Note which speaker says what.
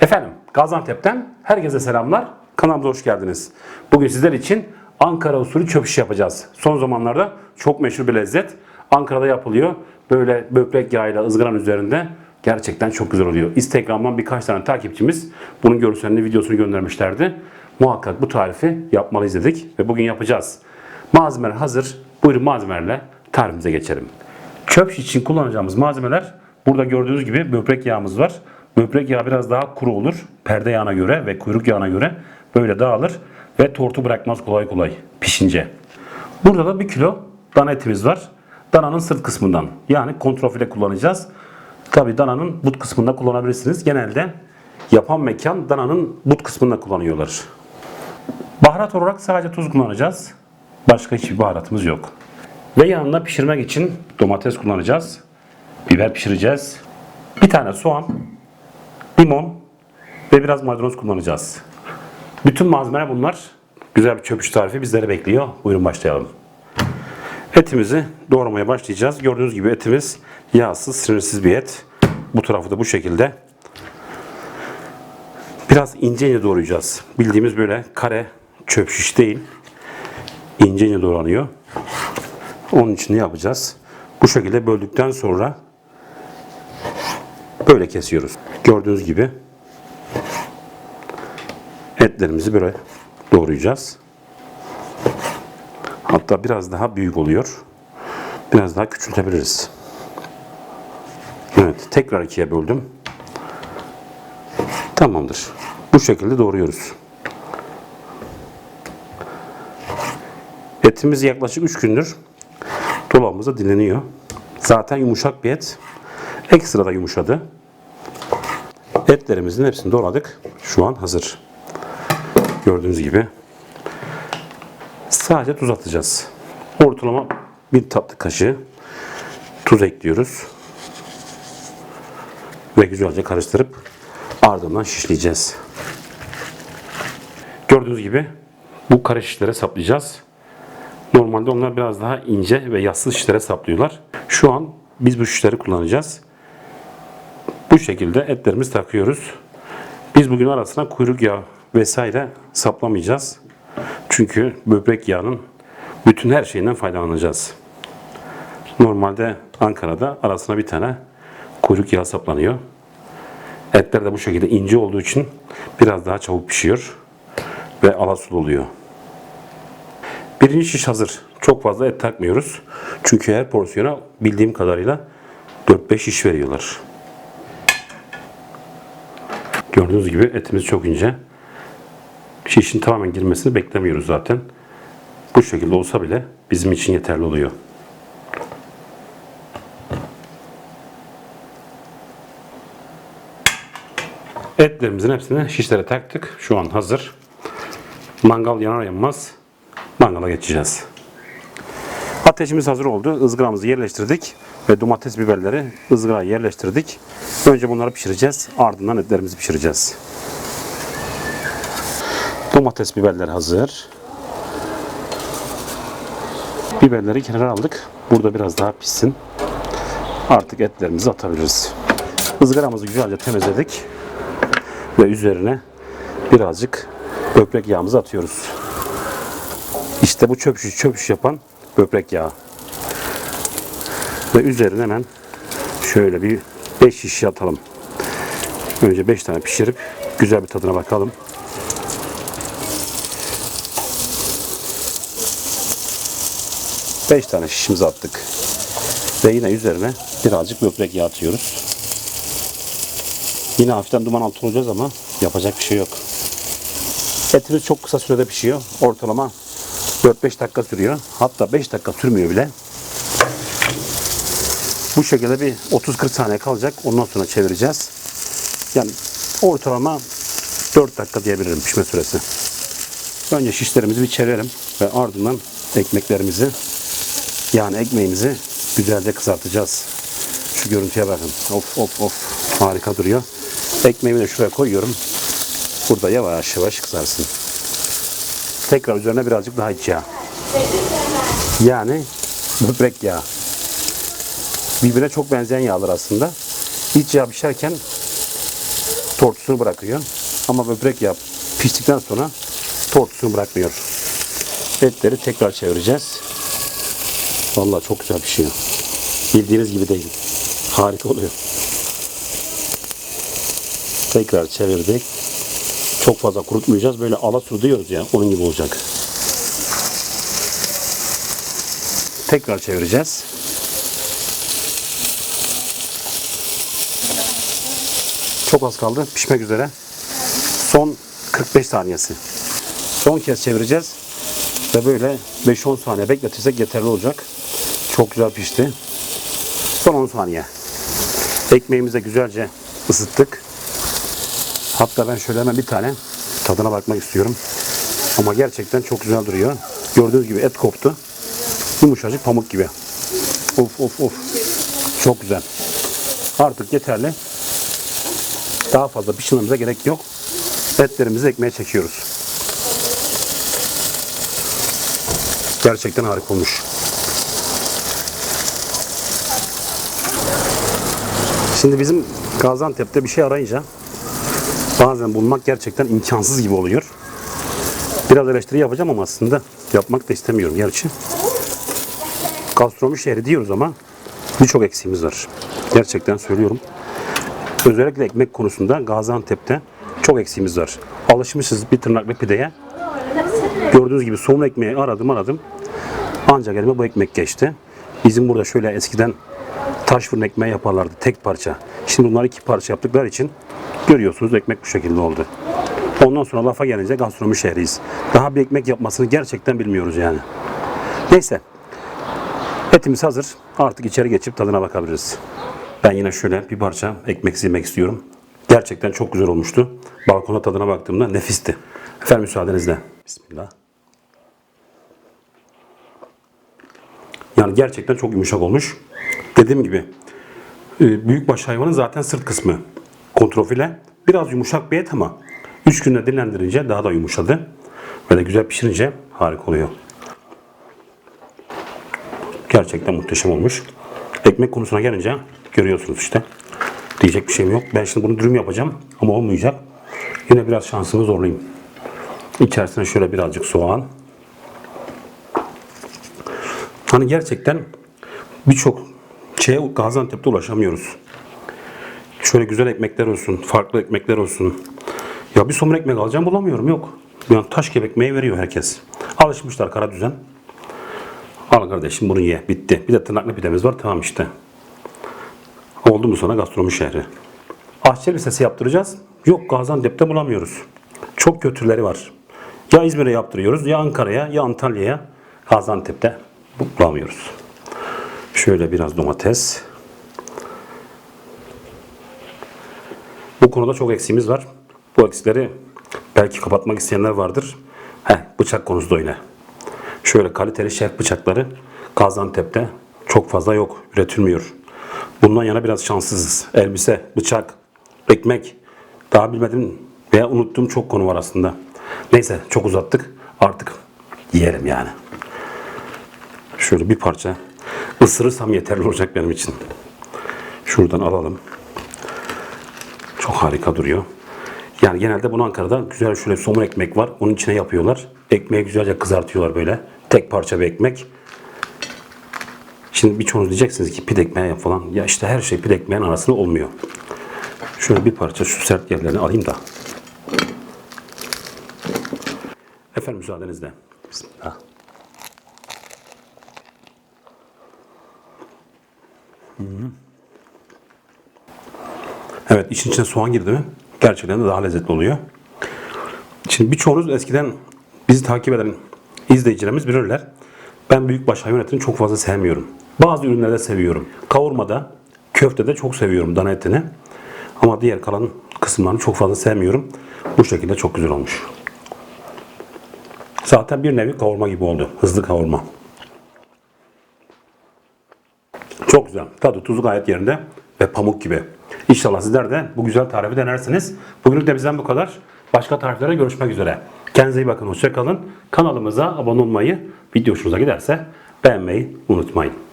Speaker 1: Efendim Gaziantep'ten herkese selamlar. Kanalımıza hoş geldiniz. Bugün sizler için Ankara usulü çöp yapacağız. Son zamanlarda çok meşhur bir lezzet. Ankara'da yapılıyor. Böyle böbrek yağıyla ızgaranın üzerinde gerçekten çok güzel oluyor. Instagram'dan birkaç tane takipçimiz bunun görselini, videosunu göndermişlerdi. Muhakkak bu tarifi yapmalıyız dedik ve bugün yapacağız. Malzemeler hazır. Buyurun malzemelerle tarifimize geçelim. Çöp için kullanacağımız malzemeler burada gördüğünüz gibi böbrek yağımız var. Böbrek yağı biraz daha kuru olur. Perde yağına göre ve kuyruk yağına göre böyle dağılır ve tortu bırakmaz kolay kolay pişince. Burada da 1 kilo dana etimiz var. Dananın sırt kısmından yani kontrafile kullanacağız. Tabi dananın but kısmında kullanabilirsiniz. Genelde yapan mekan dananın but kısmında kullanıyorlar. Baharat olarak sadece tuz kullanacağız. Başka hiçbir baharatımız yok. Ve yanında pişirmek için domates kullanacağız. Biber pişireceğiz. Bir tane soğan, limon ve biraz maydanoz kullanacağız. Bütün malzemeler bunlar. Güzel bir çöpüş tarifi bizleri bekliyor. Buyurun başlayalım. Etimizi doğramaya başlayacağız. Gördüğünüz gibi etimiz yağsız, sinirsiz bir et. Bu tarafı da bu şekilde. Biraz ince ince doğrayacağız. Bildiğimiz böyle kare çöp şiş değil. İnce ince doğranıyor. Onun için ne yapacağız? Bu şekilde böldükten sonra böyle kesiyoruz. Gördüğünüz gibi etlerimizi böyle doğrayacağız. Hatta biraz daha büyük oluyor. Biraz daha küçültebiliriz. Evet, tekrar ikiye böldüm. Tamamdır. Bu şekilde doğruyoruz. Etimiz yaklaşık 3 gündür dolabımızda dinleniyor. Zaten yumuşak bir et. Ekstra da yumuşadı. Etlerimizin hepsini doğradık. Şu an hazır. Gördüğünüz gibi. Sadece tuz atacağız. Ortalama bir tatlı kaşığı tuz ekliyoruz. Ve güzelce karıştırıp ardından şişleyeceğiz. Gördüğünüz gibi bu kare şişlere saplayacağız. Normalde onlar biraz daha ince ve yassı şişlere saplıyorlar. Şu an biz bu şişleri kullanacağız. Bu şekilde etlerimizi takıyoruz. Biz bugün arasına kuyruk yağı vesaire saplamayacağız. Çünkü böbrek yağının bütün her şeyinden faydalanacağız. Normalde Ankara'da arasına bir tane kuyruk yağı saplanıyor. Etler de bu şekilde ince olduğu için biraz daha çabuk pişiyor ve alasul oluyor. Birinci şiş hazır. Çok fazla et takmıyoruz. Çünkü her porsiyona bildiğim kadarıyla 4-5 şiş veriyorlar. Gördüğünüz gibi etimiz çok ince. Şişin tamamen girmesini beklemiyoruz zaten. Bu şekilde olsa bile bizim için yeterli oluyor. Etlerimizin hepsini şişlere taktık. Şu an hazır. Mangal yanar yanmaz mangala geçeceğiz. Ateşimiz hazır oldu. Izgaramızı yerleştirdik ve domates biberleri ızgaraya yerleştirdik. Önce bunları pişireceğiz. Ardından etlerimizi pişireceğiz. Domates biberler hazır. Biberleri kenara aldık. Burada biraz daha pişsin. Artık etlerimizi atabiliriz. Izgaramızı güzelce temizledik. Ve üzerine birazcık böbrek yağımızı atıyoruz. İşte bu çöp şiş, çöp şiş yapan böbrek yağı. Ve üzerine hemen şöyle bir 5 şiş atalım. Önce 5 tane pişirip güzel bir tadına bakalım. Beş tane şişimizi attık. Ve yine üzerine birazcık böbrek yağı atıyoruz. Yine hafiften duman altı olacağız ama yapacak bir şey yok. Etimiz çok kısa sürede pişiyor. Ortalama 4-5 dakika sürüyor. Hatta 5 dakika sürmüyor bile. Bu şekilde bir 30-40 saniye kalacak. Ondan sonra çevireceğiz. Yani ortalama 4 dakika diyebilirim pişme süresi. Önce şişlerimizi bir çevirelim ve ardından ekmeklerimizi yani ekmeğimizi güzelce kızartacağız. Şu görüntüye bakın. Of of of harika duruyor. Ekmeğimi de şuraya koyuyorum. Burada yavaş yavaş kızarsın. Tekrar üzerine birazcık daha iç yağ. Yani böbrek yağı. Birbirine çok benzeyen yağlar aslında. İç yağ pişerken tortusunu bırakıyor. Ama böbrek yap piştikten sonra tortusunu bırakmıyor. Etleri tekrar çevireceğiz. Vallahi çok güzel pişiyor. Bildiğiniz gibi değil. Harika oluyor. Tekrar çevirdik. Çok fazla kurutmayacağız. Böyle alasuru diyoruz ya. Onun gibi olacak. Tekrar çevireceğiz. Çok az kaldı. Pişmek üzere. Son 45 saniyesi. Son kez çevireceğiz. Ve böyle 5-10 saniye bekletirsek yeterli olacak. Çok güzel pişti. Son 10 saniye. Ekmeğimizi de güzelce ısıttık. Hatta ben şöyle hemen bir tane tadına bakmak istiyorum. Ama gerçekten çok güzel duruyor. Gördüğünüz gibi et koptu. Yumuşacık pamuk gibi. Of of of. Çok güzel. Artık yeterli. Daha fazla pişirmemize gerek yok. Etlerimizi ekmeğe çekiyoruz. Gerçekten harika olmuş. Şimdi bizim Gaziantep'te bir şey arayınca bazen bulmak gerçekten imkansız gibi oluyor. Biraz eleştiri yapacağım ama aslında yapmak da istemiyorum gerçi. Gastronomi şehri diyoruz ama birçok eksiğimiz var. Gerçekten söylüyorum. Özellikle ekmek konusunda Gaziantep'te çok eksiğimiz var. Alışmışız bir tırnaklı pideye. Gördüğünüz gibi somun ekmeği aradım aradım. Ancak elime bu ekmek geçti. Bizim burada şöyle eskiden taş fırın ekmeği yaparlardı tek parça. Şimdi bunları iki parça yaptıkları için görüyorsunuz ekmek bu şekilde oldu. Ondan sonra lafa gelince gastronomi şehriyiz. Daha bir ekmek yapmasını gerçekten bilmiyoruz yani. Neyse. Etimiz hazır. Artık içeri geçip tadına bakabiliriz. Ben yine şöyle bir parça ekmek yemek istiyorum. Gerçekten çok güzel olmuştu. Balkona tadına baktığımda nefisti. Efendim müsaadenizle. Bismillah. Yani gerçekten çok yumuşak olmuş. Dediğim gibi e, büyükbaş hayvanın zaten sırt kısmı kontrofile. Biraz yumuşak bir et ama 3 günde dinlendirince daha da yumuşadı. Böyle güzel pişirince harika oluyor. Gerçekten muhteşem olmuş. Ekmek konusuna gelince görüyorsunuz işte. Diyecek bir şeyim yok. Ben şimdi bunu dürüm yapacağım ama olmayacak. Yine biraz şansımı zorlayayım. İçerisine şöyle birazcık soğan. Hani gerçekten birçok şeye Gaziantep'te ulaşamıyoruz. Şöyle güzel ekmekler olsun, farklı ekmekler olsun. Ya bir somun ekmek alacağım bulamıyorum yok. Yani taş gibi ekmeği veriyor herkes. Alışmışlar kara düzen. Al kardeşim bunu ye. Bitti. Bir de tırnaklı pidemiz var. Tamam işte. Oldu mu sana gastronomi şehri? Ahçı lisesi yaptıracağız. Yok Gaziantep'te bulamıyoruz. Çok kötüleri var. Ya İzmir'e yaptırıyoruz ya Ankara'ya ya Antalya'ya. Gaziantep'te bulamıyoruz. Şöyle biraz domates. Konuda çok eksiğimiz var. Bu eksikleri belki kapatmak isteyenler vardır. Heh, bıçak konusu da öyle. Şöyle kaliteli şef bıçakları Gaziantep'te çok fazla yok, üretilmiyor. Bundan yana biraz şanssızız. Elbise, bıçak, ekmek, daha bilmedim veya unuttuğum çok konu var aslında. Neyse çok uzattık. Artık yiyelim yani. Şöyle bir parça ısırırsam yeterli olacak benim için. Şuradan alalım. Çok harika duruyor. Yani genelde bunu Ankara'da güzel şöyle somun ekmek var. Onun içine yapıyorlar. Ekmeği güzelce kızartıyorlar böyle. Tek parça bir ekmek. Şimdi birçoğunuz diyeceksiniz ki pide ekmeği falan. Ya işte her şey pide ekmeğin arasında olmuyor. Şöyle bir parça şu sert yerlerini alayım da. Efendim müsaadenizle. Bismillah. Evet işin içine soğan girdi mi gerçekten de daha lezzetli oluyor. Şimdi birçoğunuz eskiden bizi takip eden izleyicilerimiz bilirler. Ben büyükbaş hayvan etini çok fazla sevmiyorum. Bazı ürünlerde seviyorum. Kavurmada, köftede çok seviyorum dana etini. Ama diğer kalan kısımlarını çok fazla sevmiyorum. Bu şekilde çok güzel olmuş. Zaten bir nevi kavurma gibi oldu. Hızlı kavurma. Çok güzel. Tadı tuzu gayet yerinde ve pamuk gibi. İnşallah sizler de bu güzel tarifi denersiniz. Bugünlük de bizden bu kadar. Başka tariflere görüşmek üzere. Kendinize iyi bakın. Hoşçakalın. Kanalımıza abone olmayı, video hoşunuza giderse beğenmeyi unutmayın.